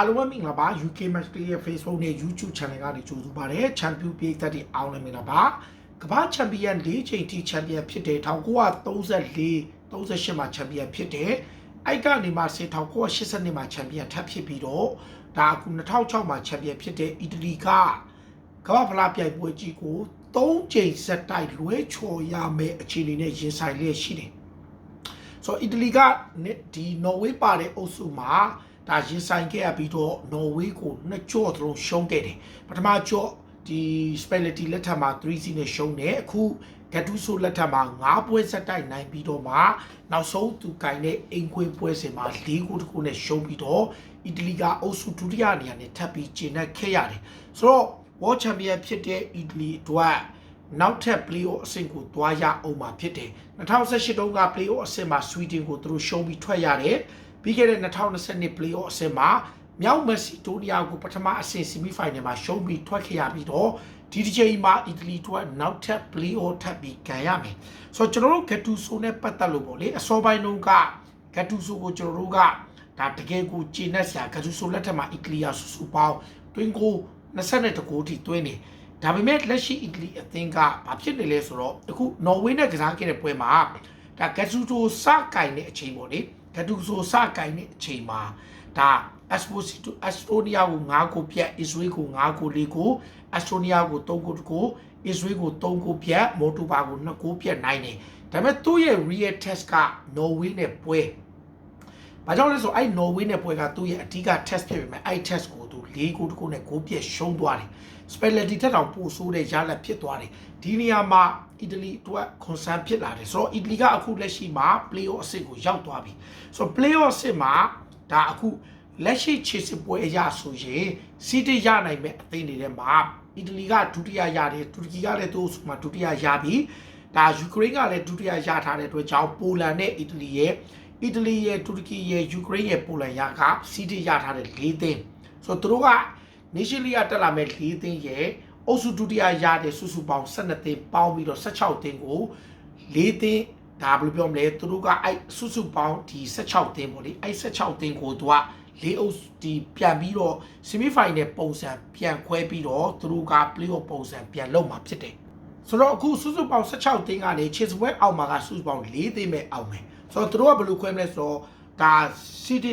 အားလုံးပဲမင်္ဂလာပါ UK Match Day ရဲ့ Facebook နဲ့ YouTube Channel ကနေကြိုဆိုပါရစေ။ Champion ပြည်သက်တွေအားလုံးမင်္ဂလာပါ။ကမ္ဘာချန်ပီယံ၄ချိန်ထိချန်ပီယံဖြစ်တဲ့1934 38မှာချန်ပီယံဖြစ်တဲ့အိုက်ကနေမှ1982မှာချန်ပီယံထပ်ဖြစ်ပြီးတော့ဒါအခု2006မှာချန်ပီယံဖြစ်တဲ့အီတလီကကမ္ဘာဖလားပြိုင်ပွဲကြီးကို3ချိန်ဆက်တိုက်လွဲချော်ရမယ့်အခြေအနေနဲ့ရင်ဆိုင်လျက်ရှိတယ်။ဆိုတော့အီတလီကဒီနော်ဝေးပါတဲ့အုပ်စုမှာ ဒါရင်ဆိုင်ခဲ့ရပြီးတော့နော်ဝေးကိုနှစ်ကြော့သလုံးရှုံးခဲ့တယ်ပထမကြော့ဒီစပယ်လတီလက်ထက်မှာ3စီနဲ့ရှုံးတယ်အခုဂတ်တူဆိုလက်ထက်မှာ9ပွဲဆက်တိုက်နိုင်ပြီးတော့မှနောက်ဆုံးသူကင်တဲ့အိမ်ခွေပွဲစဉ်မှာ၄ခုတခုနဲ့ရှုံးပြီးတော့အီတလီကအုပ်စုဒုတိယနေရာနဲ့ထပ်ပြီးကျင်းခဲ့ရတယ်ဆိုတော့ World Champion ဖြစ်တဲ့အီတလီအတွက်နောက်ထပ် play-off အဆင့်ကိုတွားရအောင်မှာဖြစ်တယ်2018တုန်းက play-off အဆင့်မှာ Sweden ကိုသူတို့ရှုံးပြီးထွက်ရတယ် ပြီးခဲ့တဲ့2022 play-off အဆင့်မှာမြောက်မက်ဆီဒိုနီးယားကိုပထမအဆင့် semi final မှာရှုံးပြီးထွက်ခဲ့ရပြီးတော့ဒီတစ်ချိန်မှာအီတလီတို့နောက်ထပ် play-off ထပ်ပြီးကန်ရမယ်ဆိုတော့ကျွန်တော်တို့ Gattuso နဲ့ပတ်သက်လို့ပေါ့လေအစောပိုင်းတုန်းက Gattuso ကိုကျွန်တော်တို့ကဒါတကယ်ကိုဂျင်းနဲ့ဆရာ Gattuso လက်ထက်မှာအီတလီယာဆူဆူပေါင်းတွင်းကို22တကိုးထိတွင်းနေဒါပေမဲ့လက်ရှိအီတလီအသင်းကဘာဖြစ်နေလဲဆိုတော့အခုနော်ဝေးနဲ့ကစားခဲ့တဲ့ပွဲမှာဒါ Gattuso စကင်တဲ့အချိန်ပေါ့လေ ဂတူဆိုစကင်တဲ့အချိန်မှာဒါ Esposito Estonia ကို9ကိုပြတ် Israel ကို9ကို4ကို Estonia ကို3ကို2ကို Israel ကို3ကိုပြတ် Moldova ကို2ကိုပြတ်နိုင်တယ်ဒါပေမဲ့သူ့ရဲ့ real test က Norway နဲ့ပွဲ ဘာကြောင့်လဲဆိုအဲ့ Norway နဲ့ပွဲကသူ့ရဲ့အဓိက test ဖြစ်ပေမဲ့အဲ့ test ကိုသူ4ကို2ကိုနဲ့9ပြတ်ရှုံးသွားတယ် Spalletti ထက်တောင်ပိုဆိုးတဲ့ရလဒ်ဖြစ်သွားတယ်ဒီနေရာမှာအီတလီအတွက် concern ဖြစ်လာတယ်ဆိုတော့အီတလီကအခုလက်ရှိမှာ play-off အဆင့်ကိုရောက်သွားပြီဆိုတော့ play-off အဆင့်မှာဒါအခုလက်ရှိခြေစစ်ပွဲအရဆိုရင်စီးတရနိုင်မဲ့အသင်းတွေထဲမှာအီတလီကဒုတိယရတယ်တူရကီကလည်းသူ့မှာဒုတိယရပြီဒါယူကရိန်းကလည်းဒုတိယရထားတဲ့အတွက်ကြောင့်ပိုလန်နဲ့အီတလီရဲ့ အီတလီရဲ့တူရကီရဲ့ယူကရိန်းရဲ့ပိုလန်ရကစီးတရထားတဲ့၄သင်းဆိုတော့သူတို့က nation league တက်လာမဲ့၄သင်းရဲ့အုပ်စုဒုတိယရတဲ့စုစုပေါင်း12သင်းပေါင်းပြီးတော့16သင်းကို၄သင်းဒါဘယ်လိုပြောမလဲသူတို့ကအဲ့စုစုပေါင်းဒီ16သင်းပေါ့လေအဲ့16သင်းကိုသူကလေးအုပ်ဒီပြန်ပြီးတော့ semi final ပုံစံပြန်ခွဲပြီးတော့သူတို့က playoff ပုံစံပြန်လုပ်မှာဖြစ်တယ်ဆိုတော့အခုစုစုပေါင်း16သင်းကနေ chase ပွဲအောက်မှာကစုစုပေါင်း4သင်းပဲအောက်မယ် ဆိုတော့သူတို့ကဘယ်လိုခွဲမလဲဆိုတော့ဒါ city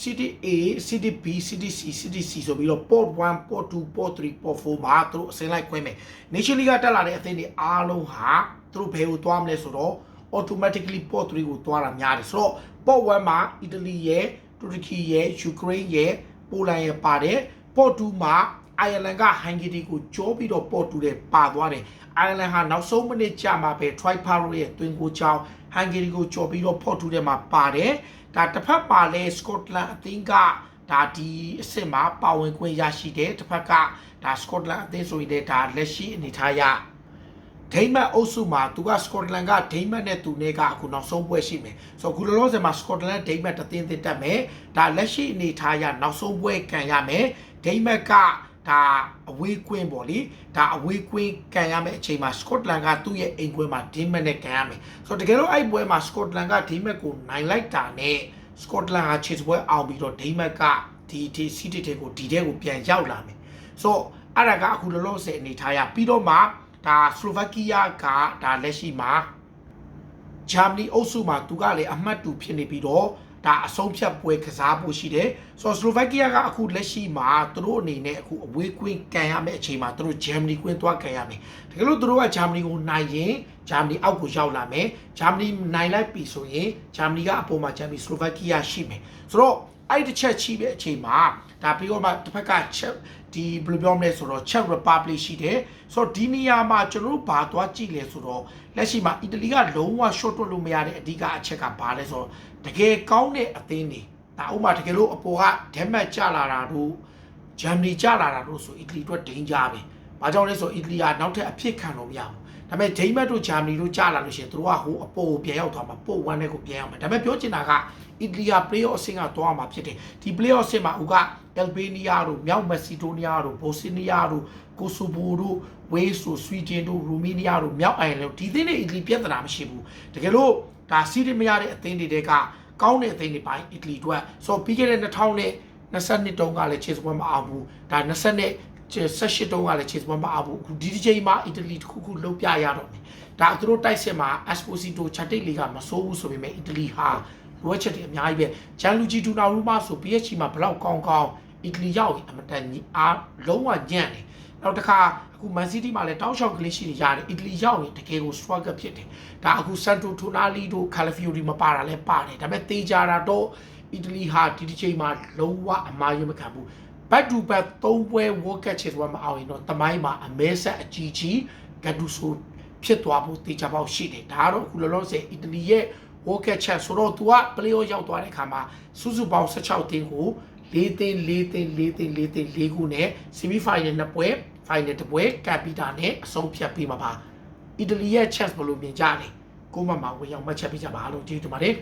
city A city B city C city C ဆိုပြီးတော့ port 1 port 2 port 3 port 4မှာသူတို့အစင်းလိုက်ခွဲမယ် nation league ကတက်လာတဲ့အသင်းတွေအားလုံးဟာသူတို့ဘယ်ကိုသွားမလဲဆိုတော့ automatically port 3ကိုသွားတာများတယ်ဆိုတော့ port 1မှာအီတလီရဲ့တူရကီရဲ့ယူကရိန်းရဲ့ပိုလန်ရဲ့ပါတယ် port 2မှာအိုင်ယာလန်ကဟန်ဂေရီကိုကြောပြီးတော့ port 2တဲ့ပါသွားတယ်အိုင်ယာလန်ဟာနောက်ဆုံးမိနစ်ကြာမှာပဲ try power ရဲ့တွင်ကိုချောင်း ဟန်ဂေရီကိုကြောပြီးတော့ port 2တဲ့မှာပါတယ်ဒါတစ်ဖက်ပါလဲစကော့တလန်အသင်းကဒါဒီအစ်စ်မှာပါဝင်ခွင့်ရရှိတယ်တစ်ဖက်ကဒါစကော့တလန်အသင်းဆိုရင်လည်းဒါလက်ရှိအနေထားရဒိမတ်အုပ်စုမှာသူကစကော့တလန်ကဒိမတ်နဲ့သူနဲ့ကအခုနောက်ဆုံးပွဲရှိမယ်ဆိုတော့အခုလောလောဆယ်မှာစကော့တလန်ဒိမတ်တသင်းသင်းတက်မယ်ဒါလက်ရှိအနေထားရနောက်ဆုံးပွဲကန်ရမယ်ဒိမတ်က ဒါအဝေးကွင်းပေါ့လေဒါအဝေးကွင်းကန်ရမယ့်အချိန်မှာစကော့တလန်ကသူ့ရဲ့အိမ်ကွင်းမှာဒိမတ်နဲ့ကန်ရမယ်ဆိုတော့တကယ်လို့အဲ့ပွဲမှာစကော့တလန်ကဒိမတ်ကိုနိုင်လိုက်တာနဲ့စကော့တလန်ကချစ်ပွဲအောင်ပြီးတော့ဒိမတ်ကဒီဒီစီတီတေကိုဒီတဲ့ကိုပြန်ရောက်လာမယ်ဆိုတော့အဲ့ဒါကအခုလောလောဆယ်အနေထားရပြီးတော့မှဒါစလိုဗက်ကီးယားကဒါလက်ရှိမှာဂျာမနီအုပ်စုမှာသူကလည်းအမှတ်တူဖြစ်နေပြီးတော့ ဒါအဆုံးဖြတ်ပွဲကစားဖို့ရှိတယ်ဆိုတော့စလိုဗက်ကီးယားကအခုလက်ရှိမှာသူတို့အနေနဲ့အခုအဝေးကွင်းကန်ရမယ့်အချိန်မှာသူတို့ဂျာမနီကွင်းသွားကန်ရမယ်တကယ်လို့သူတို့ကဂျာမနီကိုနိုင်ရင်ဂျာမနီအောက်ကိုရောက်လာမယ်ဂျာမနီနိုင်လိုက်ပြီဆိုရင်ဂျာမနီကအပေါ်မှာဂျာမနီစလိုဗက်ကီးယားရှိမယ်ဆိုတော့အဲ့ဒီတစ်ချက်ချိပဲအချိန်မှာဒါပြီးတော့မှတစ်ဖက်ကချက်ဒီဘယ်လိုပြောမလဲဆိုတော့ Czech Republic ရှိတယ်ဆိုတော့ဒီနေရာမှာကျွန်တော်တို့ဘာသွားကြည့်လဲဆိုတော့လက်ရှိမှာအီတလီကလုံးဝ short တွတ်လို့မရတဲ့အဓိကအချက်ကဘာလဲဆိုတော့ တကယ်ကောင်းတဲ့အသင်းတွေဒါဥမာတကယ်လို့အပေါ်ကဒက်မတ်ကျလာတာတို့ဂျာမနီကျလာတာတို့ဆိုအီတလီအတွက်ဒိန်ဂျာပဲဘာကြောင့်လဲဆိုအီတလီကနောက်ထပ်အဖြစ်ခံလို့မရဘူးဒါပေမဲ့ဒိမတ်တို့ဂျာမနီတို့ကြာလာလို့ရှိရင်တို့ကဟိုအပေါ်ကိုပြန်ရောက်သွားမှာပို့ဝမ်းတဲ့ကိုပြန်ရောက်မှာဒါပေမဲ့ပြောချင်တာကအီတလီယာ playoff အဆင့်ကသွားမှာဖြစ်တယ်ဒီ playoff အဆင့်မှာဥကအယ်ဘေးနီးယားတို့မြောက်မက်ဆီဒိုနီးယားတို့ဘိုစနီးယားတို့ကိုဆိုဗိုတို့ဝေးစ်တို့ဆွီဒင်တို့ရူမီနီးယားတို့မြောက်အိုင်လန်ဒီသင်းတွေအီတလီပြဿနာမရှိဘူးတကယ်လို့ ဒါစီးရမရတဲ့အသင်းတွေတဲကကောင်းတဲ့အသင်းတွေပိုင်းအီတလီတို့ဆိုပြီးခဲ့တဲ့2000နဲ့22တုန်းကလည်းခြေစပွဲမအောင်ဘူးဒါ20နဲ့18တုန်းကလည်းခြေစပွဲမအောင်ဘူးအခုဒီဒီချိန်မှာအီတလီတစ်ခုခုလုံးပြရတော့မယ်ဒါသူတို့တိုက်စစ်မှာ Esposito ချက်တိတ်လေးကမစိုးဘူးဆိုပေမဲ့အီတလီဟာလိုအပ်ချက်တွေအများကြီးပဲဂျန်လူဂျီဒူနာရူမာဆို PSG မှာဘလောက်ကောင်းကောင်းအီတလီရောက်ရင်အမတန်ကြီးအားလုံးဝညံ့တယ် နောက်တစ်ခါအခုမန်စီးတီးမှာလည်းတောက်လျှောက်ကလေးရှိနေရတယ်အီတလီရောက်ရင်တကယ်ကို struggle ဖြစ်တယ်ဒါအခုဆန်တိုထိုနာလီတို့ကာလဖီယိုရီမပါတာလည်းပါတယ်ဒါပေမဲ့တေးကြတာတော့အီတလီဟာဒီတစ်ချိန်မှာလုံးဝအမားရမခံဘူးဘတ်ဒူဘတ်သုံးပွဲ world cup ချစ်သွားမအောင်ရင်တော့တမိုင်းမှာအမဲဆက်အကြီးကြီးဂတ်ဒူဆိုဖြစ်သွားဖို့တေချာပေါက်ရှိတယ်ဒါကတော့အခုလောလောဆယ်အီတလီရဲ့ world cup ချက်ဆိုတော့ तू က play off ရောက်သွားတဲ့ခါမှာစုစုပေါင်း16တင်းကို ၄တင်း၄တင်း၄တင်း၄တင်း၄ခုနဲ့ semi final နှစ်ပွဲ final တစ်ပွဲကပ်ပြီးတာနဲ့အဆုံးဖြတ်ပေးမှာပါအီတလီရဲ့ chance ဘယ်လိုမြင်ကြလဲကိုမမဝင်ရောက်မှတ်ချက်ပေးကြပါလို့ကျေးဇူးတင်ပါတယ်